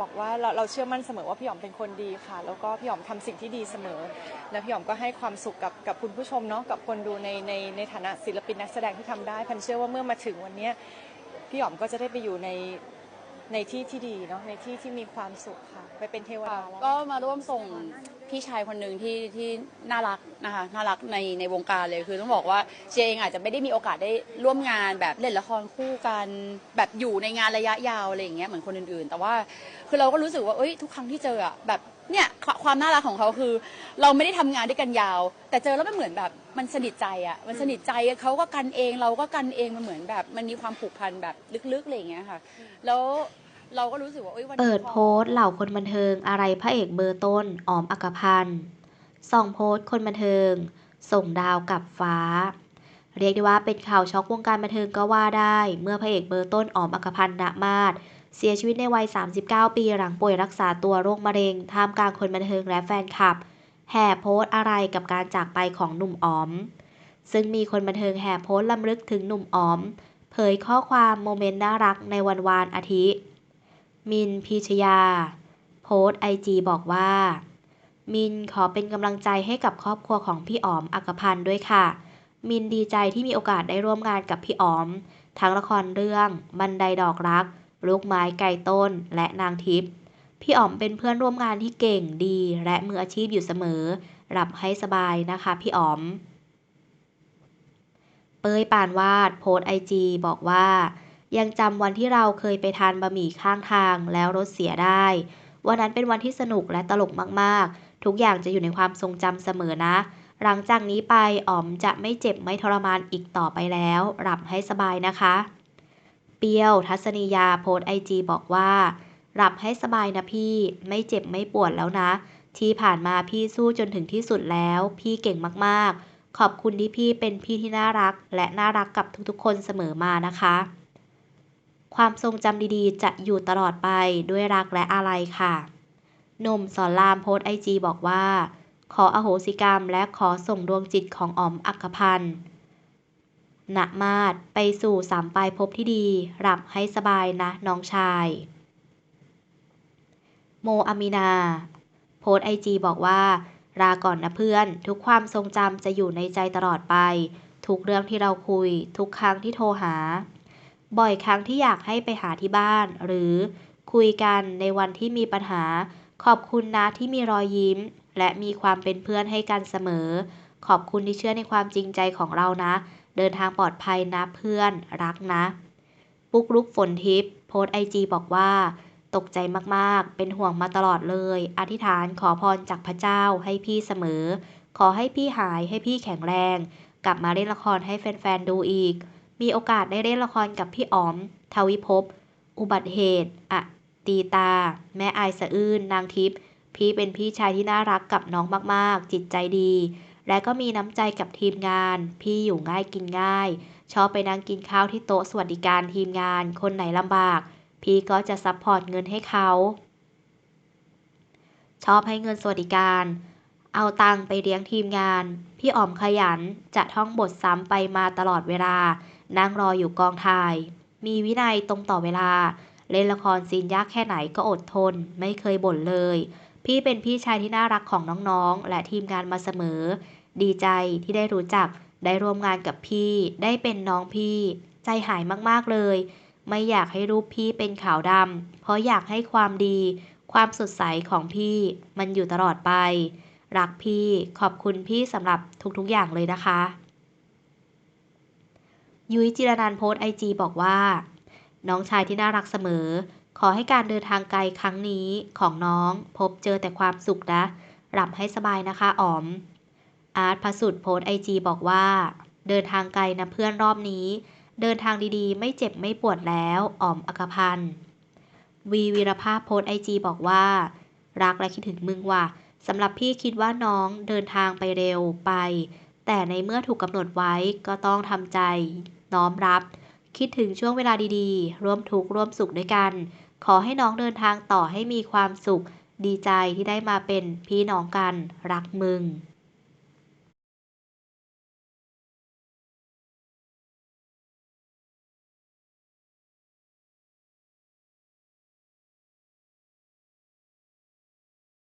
บอกว่าเราเราเชื่อมั่นเสมอว่าพี่หอมเป็นคนดีค่ะ แล้วก็พี่หอมทำสิ่งที่ดีเสมอ แล้วพี่หอมก็ให้ความสุขกับกับคุณผู้ชมเนาะกับคนดูในในในฐานะศิลปินนักแสดงที่ทำได้พันเชื่อว่าเมื่อมาถึงวันเนี้ยพี่หอมก็จะได้ไปอยู่ใน ในที่ที่ดีเนาะในที่ที่มีความสุขค่ะ ไปเป็นเทวดาแล้วก็มาร่วมส่งพี่ชายคนหนึ่งที่ที่น่ารักนะคะน่ารักในในวงการเลยคือต้องบอกว่าเจเองอาจจะไม่ได้มีโอกาสได้ร่วมงานแบบเล่นละครคู่กันแบบอยู่ในงานระยะยาวอะไรอย่างเงี้ยเหมือนคนอื่นๆ แต่ว่าคือเราก็รู้สึกว่าเอ้ยทุกครั้งที่เจออะแบบ เนี่ยควความน่ารักของเขาคือ เราไม่ได้ทำงานด้วยกันยาว แต่เจอแล้วมันเหมือนแบบมันสนิทใจอะมันสนิทใจเขาก็กันเองเราก็กันเองมันเหมือนแบบ มันมีความผูกพันแบบลึกๆอะไรอย่างเงี้ยค่ะ แล้วเราก็รู้สึกว่าเอ้ยวันนี้เปิดพอ โพสต์เหล่าคนบันเทิงอะไรพระเอกเบอร์ต้นออมอักพันธ์ส่องโพสต์คนบันเทิง ส่งดาวกับฟ้า เรียกได้ว่าเป็นข่าวช็อกวงการบันเทิงก็ว่าได้ เมื่อพระเอกเบอร์ต้นออมอักพันธ์ณมาศ เสียชีวิตในวัย 39 ปีหลังป่วยรักษาตัวโรคมะเร็ง ท่ามกลางคนบันเทิงและแฟนคลับ แห่โพสอะไรกับการจากไปของหนุ่มออม ซึ่งมีคนบันเทิงแห่โพสต์ลำลึกถึงหนุ่มออม เผยข้อความโมเมนต์น่ารักในวันวานอาทิตย์มินพีชยา โพสไอจีบอกว่า มินขอเป็นกำลังใจให้กับครอบครัวของพี่อ๋อมอักพันธ์ด้วยค่ะ มินดีใจที่มีโอกาสได้ร่วมงานกับพี่อ๋อม ทั้งละครเรื่อง บันไดดอกรัก ลูกไม้ไก่ต้นและนางทิพย์พี่อ๋อมเป็นเพื่อนร่วมงานที่เก่งดีและมืออาชีพอยู่เสมอรับให้สบายนะคะพี่อ๋อม เปยปานวาดโพสไอจีบอกว่า ยังจำวันที่เราเคยไปทานบะหมี่ข้างทางแล้วรถเสียได้ วันนั้นเป็นวันที่สนุกและตลกมากๆ ทุกอย่างจะอยู่ในความทรงจำเสมอนะ หลังจากนี้ไปอ๋อมจะไม่เจ็บไม่ทรมานอีกต่อไปแล้ว หลับให้สบายนะคะ เปียวทัศนียาโพสไอจีบอกว่าหลับให้สบายนะพี่ไม่เจ็บไม่ปวดแล้วนะ ที่ผ่านมาพี่สู้จนถึงที่สุดแล้ว พี่เก่งมากๆ ขอบคุณที่พี่เป็นพี่ที่น่ารัก และน่ารักกับทุกๆ คนเสมอมานะคะ ความทรงจำดีๆ จะอยู่ตลอดไปด้วยรักและอาลัยค่ะหนุ่มสอนรามโพสไอจีบอกว่า ขออโหสิกรรมและขอส่งดวงจิตของอ๋อมอักพันธ์ ณมาศไปสู่สามปลายภพที่ดีหลับให้สบายนะน้องชาย โมอามินา โพสไอจีบอกว่าลาก่อนนะเพื่อน ทุกความทรงจำจะอยู่ในใจตลอดไป ทุกเรื่องที่เราคุย ทุกครั้งที่โทรหา บ่อยครั้งที่อยากให้ไปหาที่บ้าน หรือคุยกันในวันที่มีปัญหา ขอบคุณนะที่มีรอยยิ้ม และมีความเป็นเพื่อนให้กันเสมอ ขอบคุณที่เชื่อในความจริงใจของเรานะเดินทางปลอดภัยนะเพื่อนรักนะ ปุ๊กลุกฝนทิพย์โพสไอจีบอกว่า ตกใจมากๆ เป็นห่วงมาตลอดเลย อธิษฐานขอพรจากพระเจ้าให้พี่เสมอ ขอให้พี่หายให้พี่แข็งแรง กลับมาเล่นละครให้แฟนๆดูอีก มีโอกาสได้เล่นละครกับพี่อ๋อม ทวิภพอุบัติเหตุอะตีตา แม่อายสะอื้นนางทิพย์พี่เป็นพี่ชายที่น่ารักกับน้องมากๆ จิตใจดี และก็มีน้ำใจกับทีมงาน พี่อยู่ง่ายกินง่าย ชอบไปนั่งกินข้าวที่โต๊ะสวัสดิการทีมงาน คนไหนลำบาก พี่ก็จะซัพพอร์ตเงินให้เขา ชอบให้เงินสวัสดิการ เอาตังไปเลี้ยงทีมงาน พี่อ๋อมขยันจะท่องบทซ้ำไปมาตลอดเวลา นั่งรออยู่กองถ่าย มีวินัยตรงต่อเวลา เล่นละครซีนยากแค่ไหนก็อดทน ไม่เคยบ่นเลยพี่เป็นพี่ชายที่น่ารักของน้องๆ และทีมงานมาเสมอ ดีใจที่ได้รู้จัก ได้ร่วมงานกับพี่ ได้เป็นน้องพี่ ใจหายมากๆเลย ไม่อยากให้รูปพี่เป็นขาวดำเพราะอยากให้ความดี ความสดใสของพี่ มันอยู่ตลอดไป รักพี่ขอบคุณพี่สำหรับทุกๆอย่างเลยนะคะ ยุ้ยจิรนันโพสไอจีบอกว่า น้องชายที่น่ารักเสมอ ขอให้การเดินทางไกลครั้งนี้ของน้องพบเจอแต่ความสุขนะหลับให้สบายนะคะอ๋อม อาร์ตพสุดโพสไอจีบอกว่า เดินทางไกลนะเพื่อนรอบนี้ เดินทางดีๆ ไม่เจ็บไม่ปวดแล้วอ๋อมอักพันธ์วีวีรภาพโพสไอจีบอกว่า รักและคิดถึงมึงว่ะสำหรับพี่คิดว่าน้องเดินทางไปเร็วไป แต่ในเมื่อถูกกำหนดไว้ก็ต้องทำใจ น้อมรับ คิดถึงช่วงเวลาดีๆ ร่วมทุกข์ร่วมสุขด้วยกัน ขอให้น้องเดินทางต่อให้มีความสุข ดีใจที่ได้มาเป็นพี่น้องกัน รักมึง